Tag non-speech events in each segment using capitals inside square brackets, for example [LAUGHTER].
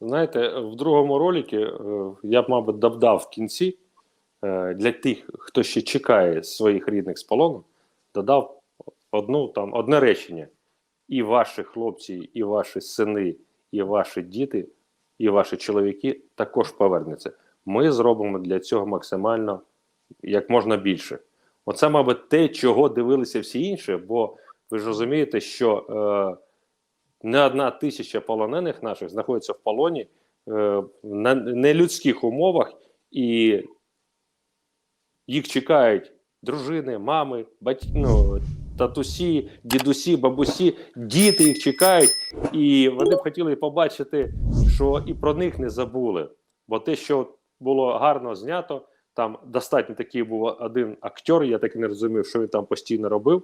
Знаєте, в другому роликі е, я б, мабуть, додав в кінці е, для тих, хто ще чекає своїх рідних з полону, додав одну там одне речення: і ваші хлопці, і ваші сини, і ваші діти, і ваші чоловіки також повернуться. Ми зробимо для цього максимально як можна більше. Оце, мабуть, те, чого дивилися всі інші, бо ви ж розумієте, що е, не одна тисяча полонених наших знаходиться в полоні е, на нелюдських умовах, і їх чекають дружини, мами, батьки, ну, татусі, дідусі, бабусі, діти їх чекають, і вони б хотіли побачити, що і про них не забули. Бо те, що було гарно знято, там достатньо такий був один актер, я так і не розумів, що він там постійно робив.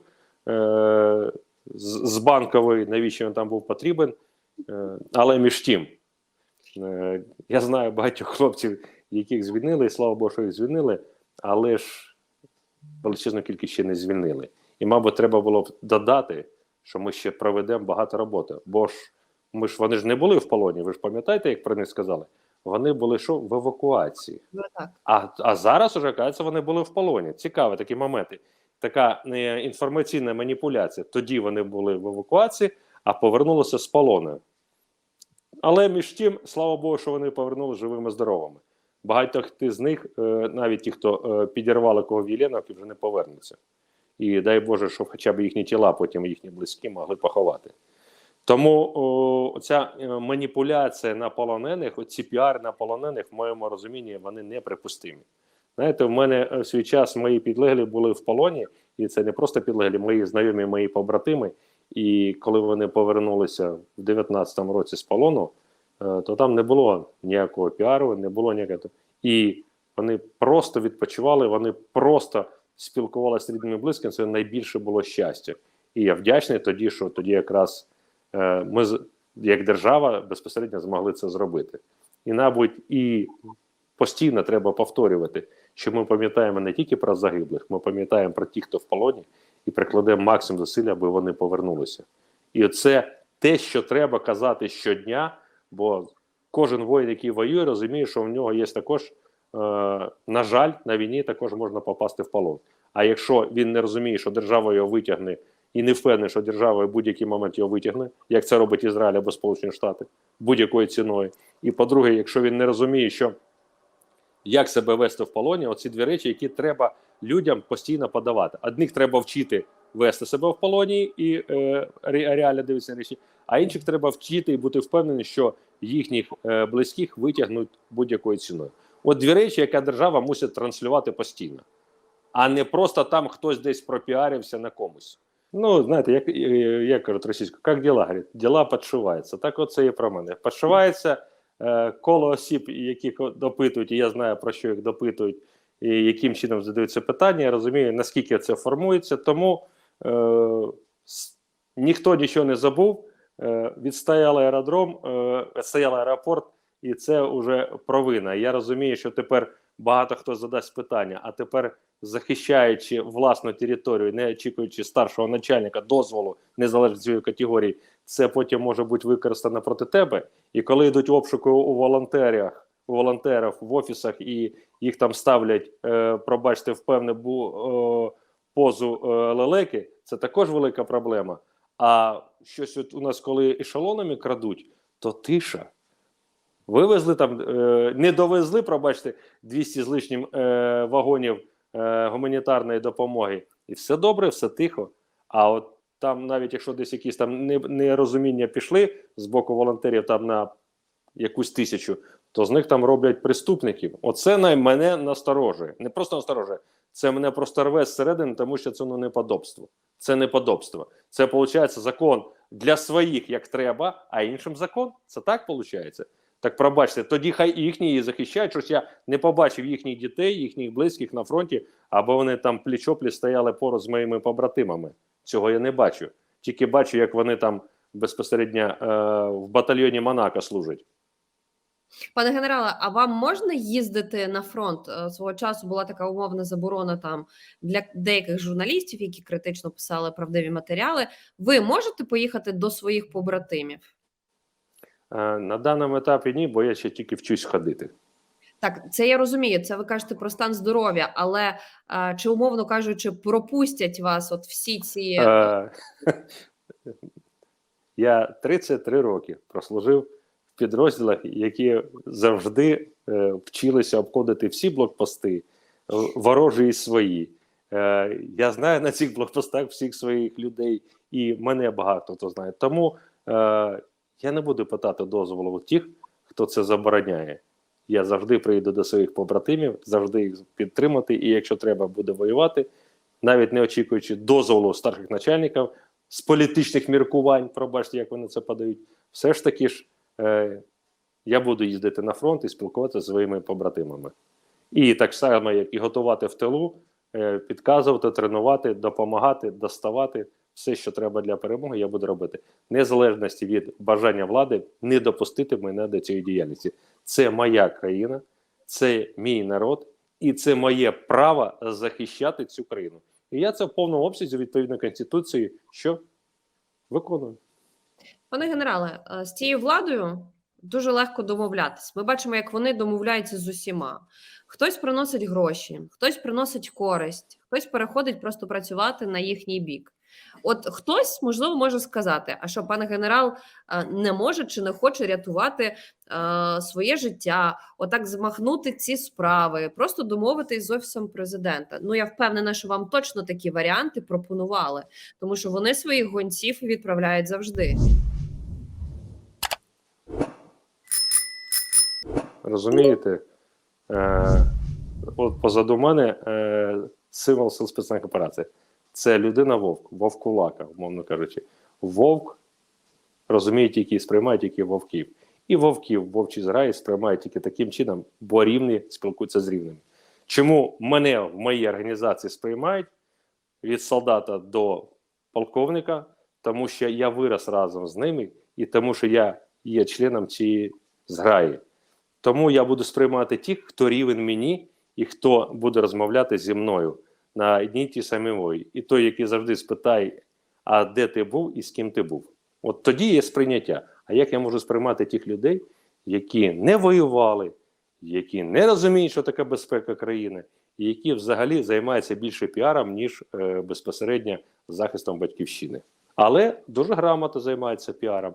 Е- з, банкової, навіщо він там був потрібен. Е, але між тим, е, я знаю багатьох хлопців, яких звільнили, і слава Богу, що їх звільнили, але ж величезну кількість ще не звільнили. І, мабуть, треба було б додати, що ми ще проведемо багато роботи. Бо ж ми ж вони ж не були в полоні. Ви ж пам'ятаєте, як про них сказали? Вони були що в евакуації. Ну, так. А, а зараз уже кажеться, вони були в полоні. Цікаві такі моменти. Така інформаційна маніпуляція. Тоді вони були в евакуації, а повернулися з полону. Але між тим, слава Богу, що вони повернулися живими здоровими. Багато хто з них, е, навіть ті, хто е, підірвали кого Віленок, вже не повернуться. І дай Боже, щоб хоча б їхні тіла, потім їхні близькі могли поховати. Тому ця е, маніпуляція на полонених, оці піари на полонених, в моєму розумінні, вони неприпустимі. Знаєте, в мене е, в свій час мої підлеглі були в полоні, і це не просто підлеглі, мої знайомі, мої побратими. І коли вони повернулися в 19-му році з полону, е, то там не було ніякого піару, не було ніякого. І вони просто відпочивали, вони просто спілкувалися з рідними близькими. Це найбільше було щастя. І я вдячний тоді, що тоді якраз е, ми, як держава, безпосередньо змогли це зробити. І, мабуть, і постійно треба повторювати, що ми пам'ятаємо не тільки про загиблих, ми пам'ятаємо про тих, хто в полоні, і прикладемо максимум зусиль, аби вони повернулися. І це те, що треба казати щодня, бо кожен воїн, який воює, розуміє, що в нього є також, е, на жаль, на війні також можна попасти в полон. А якщо він не розуміє, що держава його витягне, і не впевнений, що держава в будь-який момент його витягне, як це робить Ізраїль або Сполучені Штати, будь-якою ціною. І по-друге, якщо він не розуміє, що як себе вести в полоні, оці дві речі, які треба людям постійно подавати. Одних треба вчити вести себе в полоні і е, реально дивитися речі, а інших треба вчити і бути впевнені, що їхніх е, близьких витягнуть будь-якою ціною. От дві речі, яка держава мусить транслювати постійно, а не просто там хтось десь пропіарився на комусь. Ну, знаєте, як, е, як кажуть російською, як діла, говорять, діла підшиваються. Так от це і про мене. Підшивається коло осіб, які допитують, і я знаю, про що їх допитують, і яким чином задаються питання, я розумію, наскільки це формується. Тому е, ніхто нічого не забув, е, відстояли аеродром, е, відстояли аеропорт, і це вже провина. Я розумію, що тепер багато хто задасть питання, а тепер захищаючи власну територію, не очікуючи старшого начальника дозволу, незалежно від цієї категорії, це потім може бути використано проти тебе. І коли йдуть обшуки у волонтерах, у волонтерів в офісах і їх там ставлять, е, пробачте, в певне бу, е, позу е, лелеки, це також велика проблема. А щось от у нас, коли ешелонами крадуть, то тиша. Вивезли там, е, не довезли, пробачте, 200 з лишнім е, вагонів е, гуманітарної допомоги. І все добре, все тихо. А от там, навіть якщо десь якісь там нерозуміння пішли з боку волонтерів там на якусь тисячу, то з них там роблять преступників. Оце най мене насторожує. Не просто насторожує, це мене просто рве зсередини, тому що це ну неподобство. Це неподобство. Це виходить закон для своїх як треба, а іншим закон. Це так виходить. Так пробачте, тоді хай їхні її захищають, щось я не побачив їхніх дітей, їхніх близьких на фронті, або вони там пліч-опліч стояли поруч з моїми побратимами. Цього я не бачу. Тільки бачу, як вони там безпосередньо е, в батальйоні Монако служать. Пане генерале, а вам можна їздити на фронт? Е, Свого часу була така умовна заборона там для деяких журналістів, які критично писали правдиві матеріали. Ви можете поїхати до своїх побратимів? Е, На даному етапі ні, бо я ще тільки вчусь ходити. Так, це я розумію. Це ви кажете про стан здоров'я, але а, чи умовно кажучи, пропустять вас от всі ці Е, [LAUGHS] Я 33 роки прослужив в підрозділах, які завжди е, вчилися обходити всі блокпости, е, ворожі і свої. Е, Я знаю на цих блокпостах всіх своїх людей, і мене багато хто знає. Тому е, я не буду питати дозволу у тих, хто це забороняє. Я завжди прийду до своїх побратимів, завжди їх підтримати, і якщо треба буде воювати, навіть не очікуючи дозволу старших начальників з політичних міркувань, пробачте, як вони це подають, все ж таки ж е, я буду їздити на фронт і спілкуватися зі своїми побратимами. І так само, як і готувати в тилу, е, підказувати, тренувати, допомагати, доставати все, що треба для перемоги, я буду робити. Незалежності від бажання влади не допустити мене до цієї діяльності. Це моя країна, це мій народ, і це моє право захищати цю країну. І я це в повному обсязі відповідно Конституції, що виконую. Пане генерале, е, з цією владою дуже легко домовлятись. Ми бачимо, як вони домовляються з усіма. Хтось приносить гроші, хтось приносить користь, хтось переходить просто працювати на їхній бік. От хтось можливо може сказати, а що пан генерал е, не може чи не хоче рятувати е, своє життя, отак змахнути ці справи, просто домовитись з офісом президента. Ну я впевнена, що вам точно такі варіанти пропонували, тому що вони своїх гонців відправляють завжди. Розумієте? Е, от позаду мене символ сил спеціальних операцій. Це людина вовк, вовкулака, умовно кажучи. Вовк розуміє тільки і сприймає тільки вовків. І вовків, вовчі зграї сприймають тільки таким чином, бо рівні спілкуються з рівними. Чому мене в моїй організації сприймають від солдата до полковника? Тому що я вирос разом з ними, і тому що я є членом цієї зграї. Тому я буду сприймати тих, хто рівень мені, і хто буде розмовляти зі мною на одній тій самій мові. І той, який завжди спитає, а де ти був і з ким ти був. От тоді є сприйняття. А як я можу сприймати тих людей, які не воювали, які не розуміють, що таке безпека країни, і які взагалі займаються більше піаром, ніж е, безпосередньо захистом батьківщини. Але дуже грамотно займаються піаром.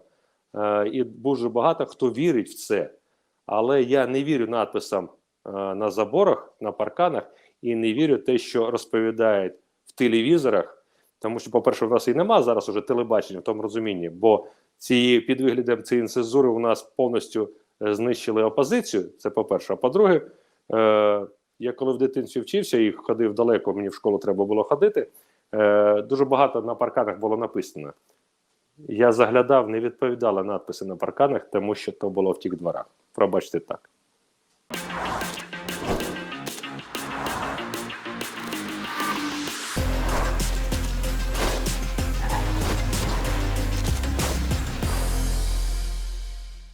Е, і дуже багато хто вірить в це. Але я не вірю надписам е, на заборах, на парканах, і не вірю те, що розповідають в телевізорах. Тому що, по-перше, в нас і нема зараз уже телебачення в тому розумінні, бо ці під виглядом цієї цензури у нас повністю е, знищили опозицію. Це по-перше. А по-друге, е, я коли в дитинстві вчився і ходив далеко, мені в школу треба було ходити. Е, дуже багато на парканах було написано. Я заглядав, не відповідали надписи на парканах, тому що то було в тих дворах. Пробачте так.